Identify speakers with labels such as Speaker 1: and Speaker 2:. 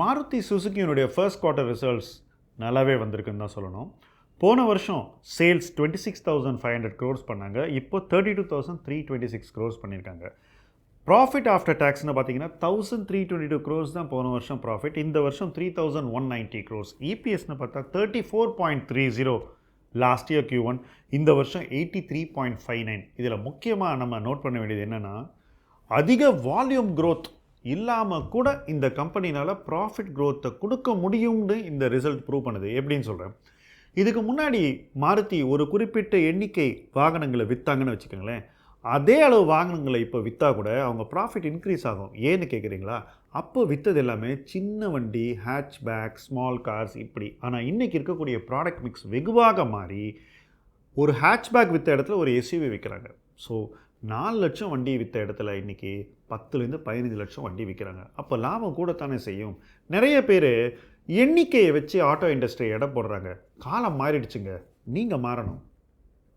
Speaker 1: மாருதி சுசுக்கியினுடைய first quarter results நல்லாவே வந்திருக்குன்னு தான் சொல்லணும். போன வருஷம் sales twenty six thousand five hundred crores பண்ணாங்க. இப்போ thirty two thousand three twenty six crores பண்ணியிருக்காங்க ப்ராஃபிட் ஆஃப்டர் டேக்ஸ்னு பார்த்தீங்கன்னா thousand three twenty two crores தான் போன வருஷம் ப்ராஃபிட் இந்த வருஷம் three thousand one ninety crores இபிஎஸ்னு பார்த்தா thirty four point three zero last year Q one இந்த வருஷம் eighty three point five nine இதில் முக்கியமாக நம்ம நோட் பண்ண வேண்டியது என்னென்னா அதிக வால்யூம் க்ரோத் இல்லாமல் கூட இந்த கம்பெனினால் ப்ராஃபிட் க்ரோத்தை கொடுக்க முடியும்னு இந்த ரிசல்ட் ப்ரூவ் பண்ணுது. எப்படின்னு சொல்கிறேன் இதுக்கு முன்னாடி மாருதி ஒரு குறிப்பிட்ட எண்ணிக்கை வாகனங்களை விற்றாங்கன்னு வச்சுக்கோங்களேன். அதே அளவு வாகனங்களை இப்போ விற்றா கூட அவங்க ப்ராஃபிட் இன்க்ரீஸ் ஆகும். ஏன்னு கேட்குறீங்களா அப்போ விற்றது எல்லாமே சின்ன வண்டி ஹேட்ச்பேக் ஸ்மால் கார்ஸ் இப்படி. ஆனால் இன்றைக்கி இருக்கக்கூடிய ப்ராடக்ட் மிக்ஸ் வெகுவாக மாறி ஒரு ஹேட்ச்பேக் விற்ற இடத்துல ஒரு எஸ்யூவி விற்கிறாங்க ஸோ நாலு லட்சம் வண்டி விற்ற இடத்துல இன்றைக்கி பத்துலேருந்து பதினஞ்சு லட்சம் வண்டி விற்கிறாங்க அப்போ லாபம் கூடத்தானே செய்யும். நிறைய பேர் எண்ணிக்கையை வச்சு ஆட்டோ இண்டஸ்ட்ரி இட போடுறாங்க. காலம் மாறிடுச்சுங்க. நீங்கள் மாறணும்.